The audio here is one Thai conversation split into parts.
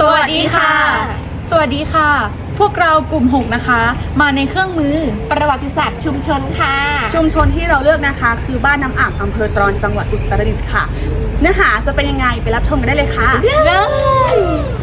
สวัสดีค่ะ สวัสดีค่ะ พวกเรากลุ่ม 6 นะคะ มาในเครื่องมือ ประวัติศาสตร์ชุมชนค่ะ ชุมชนที่เราเลือกนะคะ คือบ้านน้ำอ่างอำเภอตรอนจังหวัดอุตรดิตถ์ค่ะ เนื้อหาจะเป็นยังไงไปรับชมกันได้เลยค่ะ เลย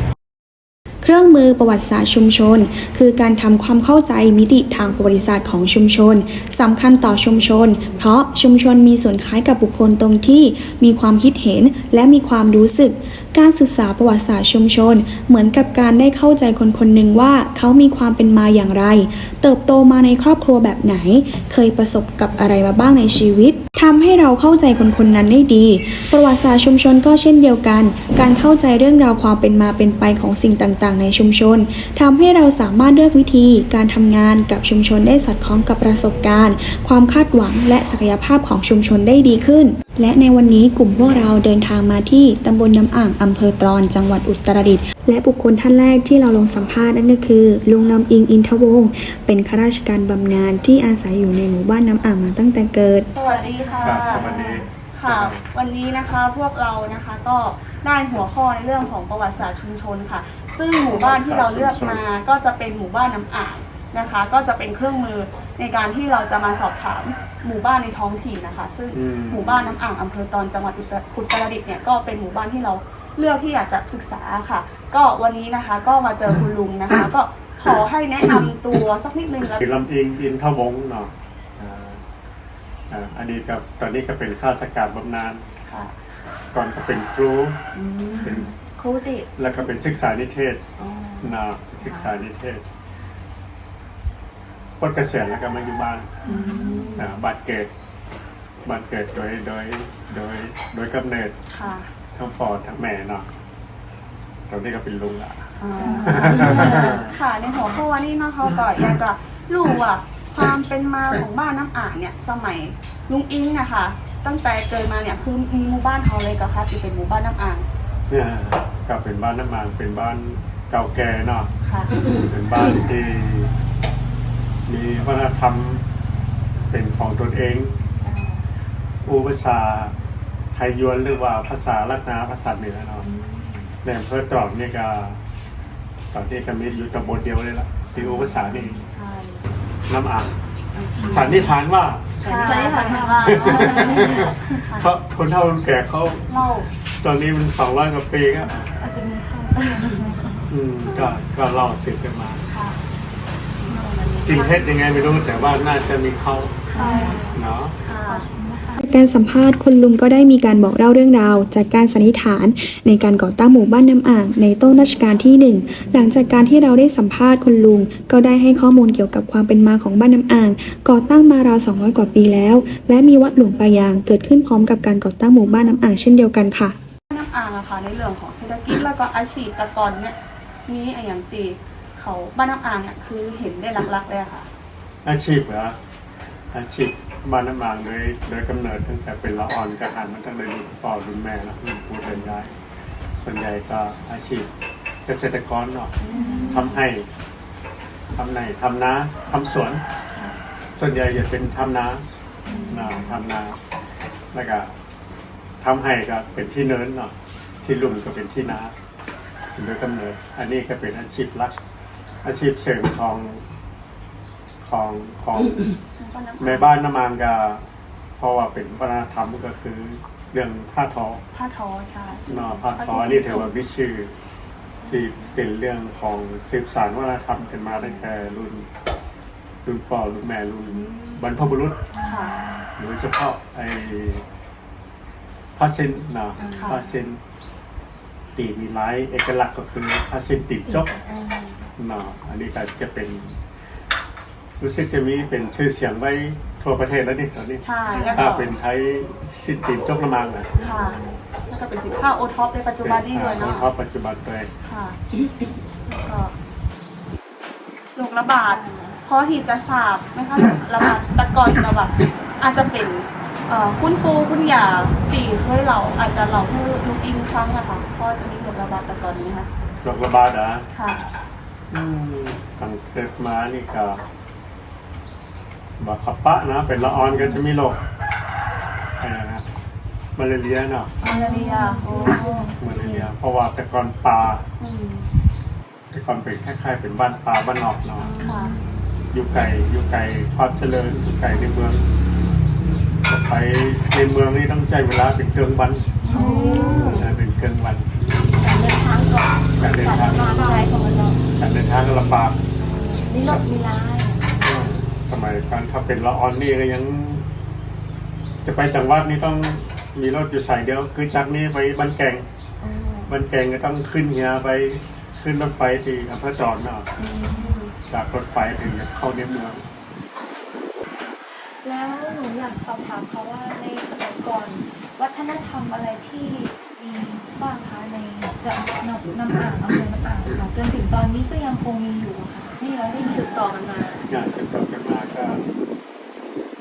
เครื่องมือประวัติศาสตร์ชุมชน คือการทำความเข้าใจมิติทางประวัติศาสตร์ของชุมชนสำคัญต่อชุมชน เพราะชุมชนมีส่วนคล้ายกับบุคคลตรงที่ มีความคิดเห็นและมีความรู้สึก การศึกษาประวัติศาสตร์ชุมชน เหมือนกับการได้เข้าใจคนคนหนึ่งว่าเขามีความเป็นมาอย่างไร เติบโตมาในครอบครัวแบบไหน เคยประสบกับอะไรมาบ้างในชีวิตทำให้เราเข้าใจคนคนนั้นได้ดี ประวัติศาสตร์ชุมชนก็เช่นเดียวกัน การเข้าใจเรื่องราวความเป็นมาเป็นไปของสิ่งต่างๆ ในชุมชนทำให้เราสามารถเลือกวิธี การทำงานกับชุมชนได้สอดคล้องกับประสบการณ์ ความคาดหวังและศักยภาพของชุมชนได้ดีขึ้นและในวันนี้กลุ่มพวกเราเดินทางมาที่ตำบลน้ำอ่างอำเภอตรอนจังหวัดอุตรดิตถ์และบุคคลท่านแรกที่เราลงสัมภาษณ์นั่นก็คือ ลุงลำอิงอินทวงศ์เป็นข้าราชการบำนาญที่อาศัยอยู่ในหมู่บ้านน้ำอ่างมาตั้งแต่เกิด สวัสดีค่ะ ครับสวัสดี ค่ะ วันนี้นะคะพวกเรานะคะก็ได้หัวข้อในเรื่องของประวัติศาสตร์ชุมชนค่ะ ซึ่งหมู่บ้านที่เราเลือกมาก็จะเป็นหมู่บ้านน้ำอ่างนะคะ ก็จะเป็นเครื่องมือในการที่เราจะมาสอบถาม หมู่บ้านในท้องถิ่นนะคะ ซึ่งอืม หมู่บ้านน้ำอ่างอำเภอตอนจังหวัดอุตรอุตรดิตถ์เนี่ยก็เป็นหมู่บ้านที่เราเลือกที่อยากจะศึกษาค่ะ ก็วันนี้นะคะก็มาเจอคุณลุงนะคะ ก็ขอให้แนะนำตัวสักนิดนึงแล้ว คือลำอิงอินทวงศ์เนาะอ่าอ่าอดีตกับตอนนี้ก็เป็นข้าราชการบำนาญค่ะ ก่อนก็เป็นครูเป็นครูติแล้วก็เป็นศึกษานิเทศอ๋อนะศึกษานิเทศปล ดเกษียณแล้วก็มาอยู่บ้านอืมอ่าบ้านเกิดบ้านเกิดโดยโดยโดยโดยกำเนิดค่ะ ทั้งพ่อทั้งแม่เนาะตอนนี้ก็เป็นลุงละอ่าค่ะในหัวข้อวันนี้เนาะเขาก็อยากจะรู้ว่าความเป็นมาของบ้านน้ำอ่างเนี่ยสมัยลุงอิงนะคะ ตั้งแต่เกิดมาเนี่ยคือมีหมู่บ้านเขาเลยก็ค่ะที่เป็นหมู่บ้านน้ำอ่างเนี่ยก็เป็นบ้านน้ำมันเป็นบ้านเก่าแก่เนาะค่ะ เป็นบ้านที่ มีวัฒนธรรมเป็นของตนเอง อูภาษาไทยยวนหรือว่าภาษาลัดนาภาษาเหนือเนาะในอำเภอตรอกนี่ก็ตอนนี้ก็มีอยู่กับบทเดียวเลยล่ะที่อูภาษานี่ใช่น้ำอ่างสันนิษฐานว่าจะได้สันนิษฐานว่าเพราะคนเฒ่าคนแก่เขาเล่าตอนนี้มันสองร้อยกว่าปีก็อาจจะมีข้าวอืมก็ก็เล่าสืบกันมาค่ะ จริงเท็จยังไงไม่รู้แต่ว่าน่าจะมีเขาใช่เนาะค่ะจากการสัมภาษณ์คุณลุงก็ได้มีการบอกเล่าเรื่องราว จากการสันนิษฐาน ในการก่อตั้งหมู่บ้านน้ำอ่างในต้นรัชกาลที่หนึ่งหลังจากการที่เราได้สัมภาษณ์คุณลุง ก็ได้ให้ข้อมูลเกี่ยวกับความเป็นมาของบ้านน้ำอ่าง ก่อตั้งมาราว 200 กว่าปีแล้ว และมีวัดหลวงปายางเกิดขึ้นพร้อมกับการก่อตั้งหมู่บ้านน้ำอ่างเช่นเดียวกันค่ะ น้ำอ่างอะค่ะในเรื่องของเศรษฐกิจแล้วก็อาชีพแต่ก่อนเนี่ยมีอะไรอย่างตี เขาบ้านน้ำอ่างเนี่ยคือเห็นได้หลักๆเลยอะค่ะ อาชีพเหรออาชีพบ้านน้ำมางโดยโดยกำเนิดตั้งแต่เป็นละอ่อนกระหันมันตั้งแต่รุ่นพ่อรุ่นแม่แล้วรุ่นปู่รุ่นยายส่วนใหญ่ก็อาชีพเกษตรกรเนาะทำให้ทำในทำนาทำสวน ส่วนใหญ่จะเป็นทำนานาทำนาแล้วก็ทำให้ก็เป็นที่เนินเนาะที่ลุ่มก็เป็นที่นาโดยกำเนิดอันนี้ก็เป็นอาชีพหลัก อาชีพเสริมของของของบ้านน้ำอ่างแม่บ้านน้ำมันก็เพราะว่าเป็นวัฒนธรรมก็คือ เรื่องผ้าทอผ้าทอใช่เนาะผ้าทอนี่ถือว่าวิชื่อที่เป็นเรื่องของสืบสานวัฒนธรรมกันมาตั้งแต่รุ่นรุ่นพ่อรุ่นแม่รุ่นบรรพบุรุษค่ะโดยเฉพาะไอ้ผ้าเส้นเนาะค่ะผ้าเส้นตีมีลายเอกลักษณ์ก็คือผ้าเส้นตีบจก อืมเนาะอันนี้ก็จะเป็น รู้สึกจะมีเป็นชื่อเสียงไว้ทั่วประเทศแล้วนี่ตอนนี้ ใช่แล้วก็ถ้าเป็นไทยสิทธิ์ติดจกละมังนะค่ะแล้วก็เป็นสินค้าโอท็อปในปัจจุบันนี้ด้วยเป็เนาะนเพราะปัจจุบันเลยค่ะแล้วก็โรคระบาดพอที่จะทราบไหมคะระบาดแตะก่อนระบาดอาจจะเป็นเอ่อคุณปูคุณยาตีเคยเราอาจจะเราให้ลูกอิงครั้งอะค่ะเพราะจะมีโรคระบาดแตะก่อนนี้ค่ะโรคระบาดอะค่ะ อืมตั้งเกิดมานี่ก็บาขับปะนะ เป็นละออนก็จะมีโรคอะไรนะมาเลเรียเนาะมาเลเรียโอ้มาเลเรีย เพราะว่าแต่ก่อนป่าอืมแต่ก่อนเป็นคล้ายๆเป็นบ้านป่าบ้านนอกเนาะค่ะอยู่ไกลอยู่ไกลความเจริญอยู่ไกลในเมืองจะไปในเมืองนี่ต้องใช้เวลาเป็นเกิงวันโอ้นะเป็นเกิงวันการเดินทางก่อนการเดินการทาง มาใจของเราการเดินทางก็ลำบากมีรถมีลายสมัยก่อนถ้าเป็นละออนนี่ก็ยัง จะไปจังหวัดนี่ต้องมีรถอยู่สายเดียว คือจากนี้ไปบ้านแกงบ้านแกงก็ต้องขึ้นเฮียไปขึ้นรถไฟที่อำเภอจอดเนาะจากรถไฟถึงจะเข้าในเมือง แล้วหนูอยากสอบถามเขาว่าในสมัยก่อน วัฒนธรรมอะไรที่มีบ้างคะใน แบบน้ำนำอ่างอำเภอน้ำอ่างค่ะจนถึงตอนนี้ก็ยังคงมีอยู่ค่ะที่เราได้สืบต่อกันมางานสืบต่อกันมาก็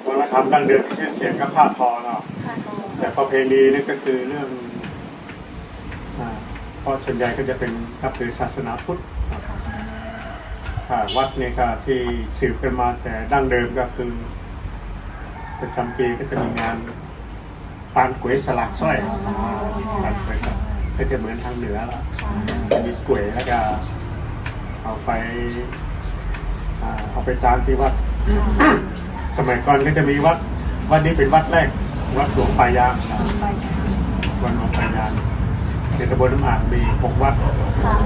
วัฒนธรรมดั้งเดิมที่ชื่อเสียงก็ผ้าทอเนาะค่ะแต่ประเพณีนี่ก็คือเรื่องอ่าเพราะส่วนใหญ่ก็จะเป็นนับถือศาสนาพุทธนะครับอ่าวัดนี่ก็ที่สืบกันมาแต่ดั้งเดิมก็คือประจำปีก็จะมีงานปานก๋วยสลักสร้อยปานก๋วยสลัก ก็จะเหมือนทางเหนือละจะมีก๋วยแล้วก็เอาไปอ่าเอาไปตามที่วัด สมัยก่อนก็จะมีวัด วัดนี้เป็นวัดแรก วัดหลวงปายางครับวัดหลวงปายางในตำบลน้ำอ่างมีหกวัดค่ะ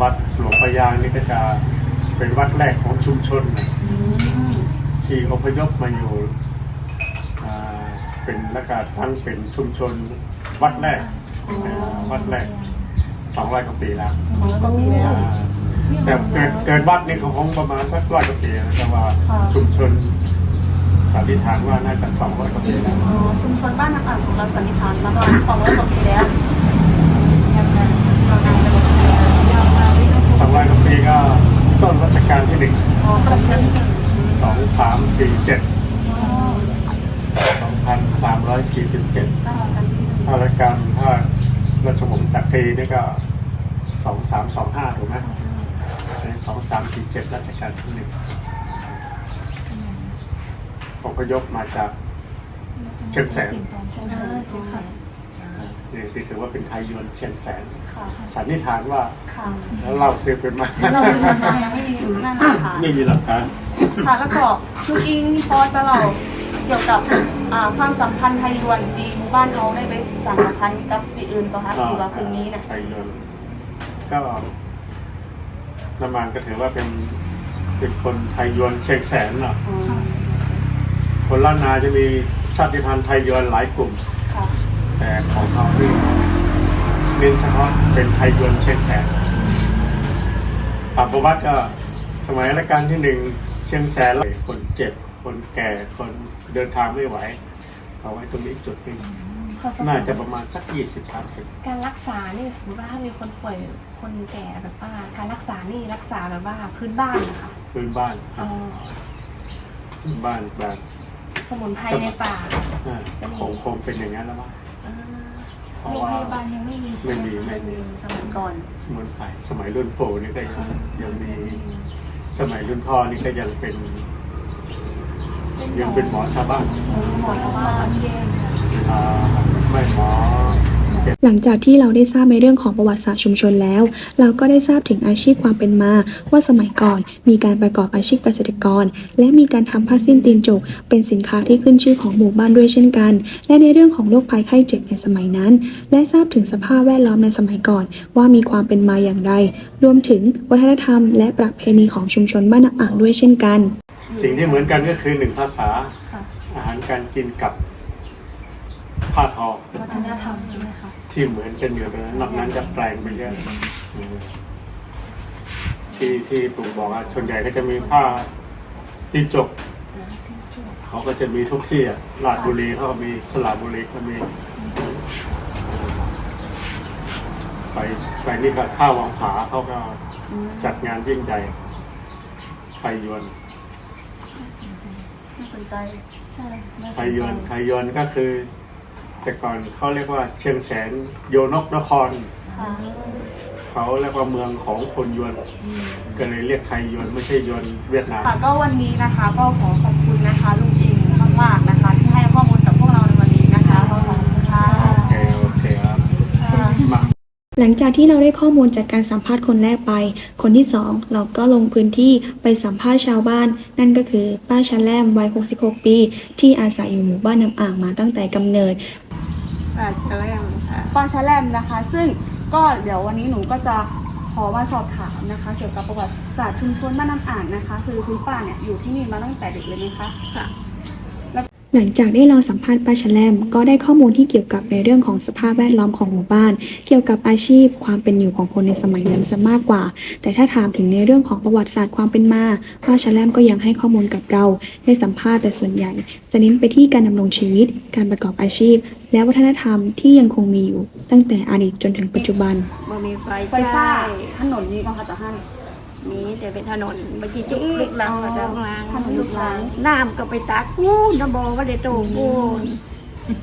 วัดหลวงปายางนี่ก็จะเป็นวัดแรกของชุมชนนะอืมที่อพยพมาอยู่อ่าเป็นแล้วก็ตั้งเป็นชุมชนวัดแรกอ่า วัดแรกสองร้อยกว่าปีแล้วของแล้วก็มีแล้วอ่าแต่เกิดเกิดวัดนี่เขาคงประมาณสักร้อยกว่าปีนะแต่ว่าค่ะ ชุมชนสันนิษฐานว่าน่าจะสองร้อยกว่าปีแล้วอ๋อชุมชนบ้านน้ำอ่างของเราสันนิษฐานมาประมาณสองร้อยกว่าปีแล้วเรานำไปหมดแล้วยาวมาไม่ต้องสองร้อยกว่าปีก็ต้นรัชกาลที่หนึ่งอ๋อประเทศสองสามสี่เจ็ดอ๋อสองพันสามร้อยสี่สิบเจ็ดก็กันที่หนึ่งถ้ารัชกาลถ้า ราชวงศ์จักรีนี่ก็สองสามสองห้าถูกไหมสองสามสี่เจ็ดรัชกาลที่หนึ่งอพยพมาจากเชียงแสนเออเชียงแสนนี่ที่ถือว่าเป็นไทยยวนเชียงแสนค่ะสันนิษฐานว่าค่ะแล้วเราซื้อเป็นมาเราเป็นยังไงยังไม่มีนั่นนะคะไม่มีหลักฐานค่ะแล้วก็คือจริงพอจะเล่าเกี่ยวกับ อ่าความสัมพันธ์ไทยยวนดีหมู่บ้านเขาได้ไปสานสัมพันธ์กับปีอื่นก็คะที่ว่าคืนนี้นะไทยยนต์ก็น้ำมันก็ถือว่าเป็นเป็นคนไทยยวนเชียงแสนเนาะอืมคนล้านนาจะมีชาติพันธุ์ไทยยวนหลายกลุ่ม ค่ะแต่ของเรานี่เน้นเฉพาะเป็นไทยยวนเชียงแสนปรับประวัติก็สมัยรัชกาลที่หนึ่งเชียงแสนแล้วคนเจ็บ คนแก่ คน เดินทางไม่ไหวเอาไว้ตรงนี้จุดหนึงน่าจะประมาณสักยี่สิบสามสิบการรักษานี่สมมติว่าถ้ามีคนป่วยคนแก่แบบว่าการรักษานี่รักษาแบบว่าพื้นบ้านนะคะพื้นบ้านคอ๋รัอบพื้นบ้านแบบสมุนไพรในป่า อ่าคงคงเป็นอย่างนั้นแล้วมั้งอ่าเพราะโรงว่า พยาบาลยังไม่มีไม่มีไม่มี สมัยก่อนสมุนไพรสมัยรุ่นปู่นี่ก็ยังยังมี สมัยรุ่นพ่อนี่ก็ยังเป็น ยังเป็นหมอชาวบ้านหมอชาวบ้านอ่าไม่หมอหลังจากที่เราได้ทราบในเรื่องของประวัติศาสตร์ชุมชนแล้ว เราก็ได้ทราบถึงอาชีพความเป็นมา ว่าสมัยก่อนมีการประกอบอาชีพเกษตรกร และมีการทำผ้าสิ้นตีนจกเป็นสินค้าที่ขึ้นชื่อของหมู่บ้านด้วยเช่นกัน และในเรื่องของโรคภัยไข้เจ็บในสมัยนั้น และทราบถึงสภาพแวดล้อมในสมัยก่อน ว่ามีความเป็นมาอย่างไร รวมถึงวัฒนธรรม และประเพณีของชุมชนบ้านน้ำอ่างด้วยเช่นกัน สิ่งที่เหมือนกันก็คือหนึ่งภาษาค่ะอาหารการกินกับผ้าทอวัฒนธรรมใช่ไหมคะที่เหมือนกันอยู่ตรงนั้นนอกนั้นจะแปลงไปเยอะอืมที่ที่ปู่บอกว่าส่วนใหญ่ก็จะมีผ้าที่จกเขาก็จะมีทุกที่อะลาดบุรีเขาก็มีสระบุรีก็มี ไปไปนี่ก็ท่าวังผาเขาก็จัดงานยิ่งใหญ่ไทยยวน น่าสนใจใช่น่าสนไทยยวนใจไทยยวนก็คือ แต่ก่อนเขาเรียกว่าเชียงแสนโยนกนคร ค่ะเขาเรียกว่าเมืองของคนยวนก็เลยเรียกไทยยวนไม่ใช่ยวนเวียดนาม ค่ะก็วันนี้นะคะก็ขอขอบคุณนะคะลุงอิงมากๆนะคะ ที่ให้ข้อมูลกับพวกเราในวันนี้นะคะก็ขอบคุณ หลังจากที่เราได้ข้อมูลจากการสัมภาษณ์คนแรกไป คนที่สองเราก็ลงพื้นที่ไปสัมภาษณ์ชาวบ้าน นั่นก็คือป้าชาแลมวัย 66 ปี ที่อาศัยอยู่หมู่บ้านน้ำอ่างมาตั้งแต่กำเนิด ป้าชะแลมป้าชะแลมนะคะ ซึ่งก็เดี๋ยววันนี้หนูก็จะขอมาสอบถามนะคะ เกี่ยวกับประวัติศาสตร์ชุมชนบ้านน้ำอ่างนะคะ คือคุณป้าเนี่ยอยู่ที่นี่มาตั้งแต่เด็กเลยไหมคะ ค่ะ หลังจากได้ลองสัมภาษณ์ป้าชะแลมก็ได้ข้อมูลที่เกี่ยวกับในเรื่องของสภาพแวดล้อมของหมู่บ้าน เกี่ยวกับอาชีพ ความเป็นอยู่ของคนในสมัยนั้นซะมากกว่า แต่ถ้าถามถึงในเรื่องของประวัติศาสตร์ความเป็นมาป้าชะแลมก็ยังให้ข้อมูลกับเราได้สัมภาษณ์แต่ส่วนใหญ่ จะเน้นไปที่การดำรงชีวิต การประกอบอาชีพ และวัฒนธรรมที่ยังคงมีอยู่ ตั้งแต่อดีตจนถึงปัจจุบัน บ่มีไฟไฟฟ้าใช้ถนนนี้ก็ค่ะแต่ท่า นมีแต่เป็นถนนบางทีจุกลึกลังก็จะล้างถนนลูกรังน้ำก็ไปตักกูน้ำบอว่าได้โตกูน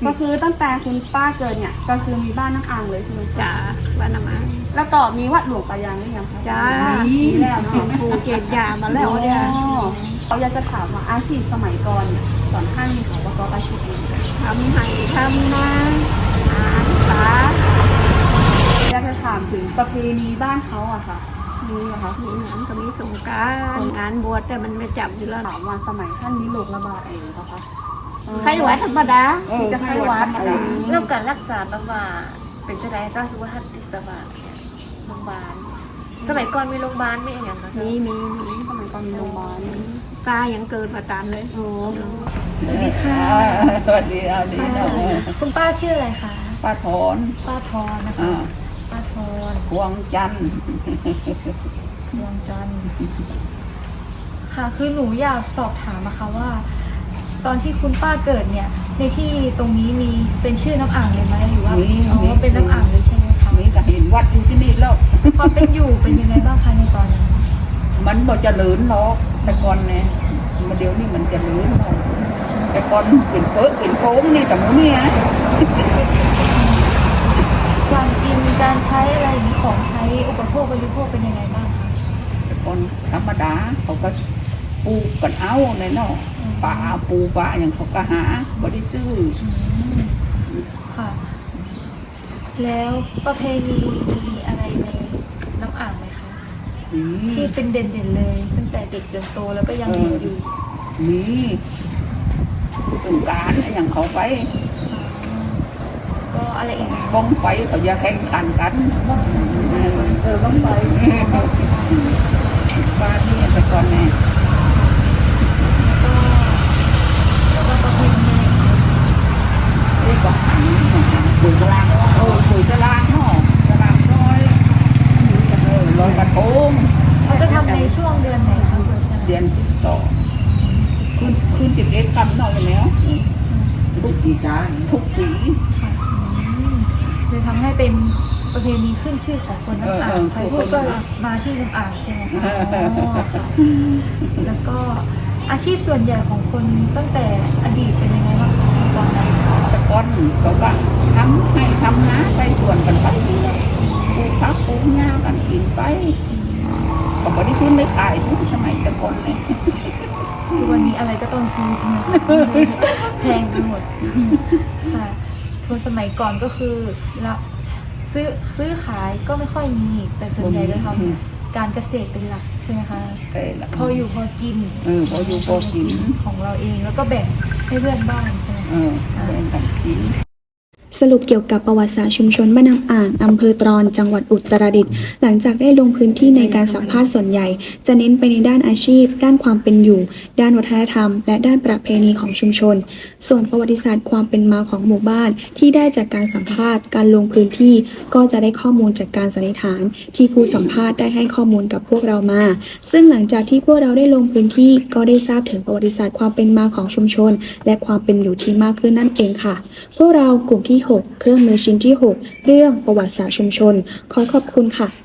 ก็คือตั้งแต่คุณป้าเกิดเนี่ย ก็คือมีบ้านน้ำอ่างเลยใช่ไหมคะจ้าบ้านน้ำมันแล้วก็มีวัดหลวงตายางหรือยังคะจ้ามีแล้วเนาะปูเกตยามาแล้วเนี่ยอ๋อเราอยากจะถามว่าอาชีพสมัยก่อนเนี่ยก่อนท่านมีเขาประกอบอาชีพเองทำให้ทำนาอาสาอยากจะถามถึงประเพณีบ้านเขาอะค่ะ มีเหรอคะมีงานก็มีสงกรารงานบวชแต่มันไม่จับอยู่แล้วถามว่าสมัยท่านมีโรคระบาดเองเหรอคะใครหวัดธรรมดามีจะไข้หวัดเออเรื่องการรักษาแบบว่าเป็นจะได้เจ้าสุขภาพติดแบบว่าเนี่ยโรงพยาบาลสมัยก่อนมีโรงพยาบาลไม่อย่างนั้นมีมีมีสมัยก่อนมีโรงพยาบาลตายังเกินมาตามเลยโอ้สวัสดีค่ะสวัสดีเอาดีนะคุณป้าชื่ออะไรคะป้าถอนป้าทอนนะคะ อ่าป้าทอนพวงจันทร์ดวงจันทร์ค่ะ คือหนูอยากสอบถามนะคะว่า ตอนที่คุณป้าเกิดเนี่ย ในที่ตรงนี้มีเป็นชื่อน้ำอ่างเลยไหมหรือว่าอ๋อเป็นน้ำอ่างเลยใช่ไหมคะมีก็เห็นวัดอยู่ที่นี่แล้ว ความเป็นอยู่เป็นยังไงบ้างคะในตอนนั้นมันบ่เจริญหรอกแต่ก่อนเนี่ยมาเดี๋ยวนี้มันเจริญหรอกแต่ก่อนเป็นเปิกเป็นโค้งนี่แต่หมูเนี่ย การกินการใช้อะไรอย่างนี้ของใช้อุปโภคบริโภคเป็นยังไงบ้างคะแต่ก่อนธรรมดาเขาก็ปลูกกันเอาในเนอกป่าปูป่าอย่างเขาก็หาบ่ได้ซื้ออืมค่ะ แล้วประเพณีมีอะไรในน้ำอ่างไหมคะมีที่เป็นเด่นๆเลย ตั้งแต่เด็กจนโตแล้วก็ยังเห็นอยู่มีสงกรารอย่างเขาไปก็ อะไรอีกบ้องไฟเขาจะแข่งขันกันเออบ้องไฟบ้านนี่แต่ก่อนเนี่ยก็แล้วก็ประเพณีอะไรอีกไหมเรียกว่าหันปุ๋ยสลางโอ้ปุ๋ยสลางเนาะสลางน้อยเออลอยกระทงเขาจะทำในช่วงเดือนไหนคะคุณชนะเดือนสิบสองคืนคืนสิบเอ็ดกำเนาะอยแล้วทุกปีการทุกปีค่ะ ทำให้เป็นประเพณีขึ้นชื่อของคนน้ำอ่างใครพูดก็มาที่น้ำอ่างใช่ไหมคะอ๋อค่ะแล้วก็อาชีพส่วนใหญ่ของคนตั้งแต่อดีตเป็นยังไงบ้างคะตอนนั้นแต่ก่อนเขาก็ทำให้ทำนาใส่ส่วนกันไปปลูกพักปลูกหญ้ากันกินไปก็บ่ได้ขึ้นได้ขายทุกสมัยแต่ก่อนเนี่ยคือวันนี้อะไรก็ต้องซื้อใช่ไหมคะแพงไปหมดค่ะ ทุนสมัยก่อนก็คือรับซื้อซื้อขายก็ไม่ค่อยมี แต่ส่วนใหญ่ก็ทำการเกษตรเป็นหลักใช่ไหมคะเออละพออยู่พอกินเออพออยู่พอกินของเราเองแล้วก็แบ่งให้เพื่อนบ้านใช่ไหมเออแบ่งกันกิน สรุปเกี่ยวกับประวัติศาสตร์ชุมชนบ้านน้ำอ่างอำเภอตรอนจังหวัดอุตรดิตถ์หลังจากได้ลงพื้นที่ในการสัมภาษณ์ส่วนใหญ่ จะเน้นไปในด้านอาชีพ ด้านความเป็นอยู่ ด้านวัฒนธรรม และด้านประเพณีของชุมชน ส่วนประวัติศาสตร์ความเป็นมาของหมู่บ้าน ที่ได้จากการสัมภาษณ์ การลงพื้นที่ ก็จะได้ข้อมูลจากการสันนิษฐาน ที่ผู้สัมภาษณ์ได้ให้ข้อมูลกับพวกเรามา ซึ่งหลังจากที่พวกเราได้ลงพื้นที่ ก็ได้ทราบถึงประวัติศาสตร์ความเป็นมาของชุมชน และความเป็นอยู่ที่มากขึ้นนั่นเองค่ะ พวกเรากลุ่มที่6 เครื่องมือชิ้นที่ 6 เรื่องประวัติศาสตร์ชุมชน ขอขอบคุณค่ะ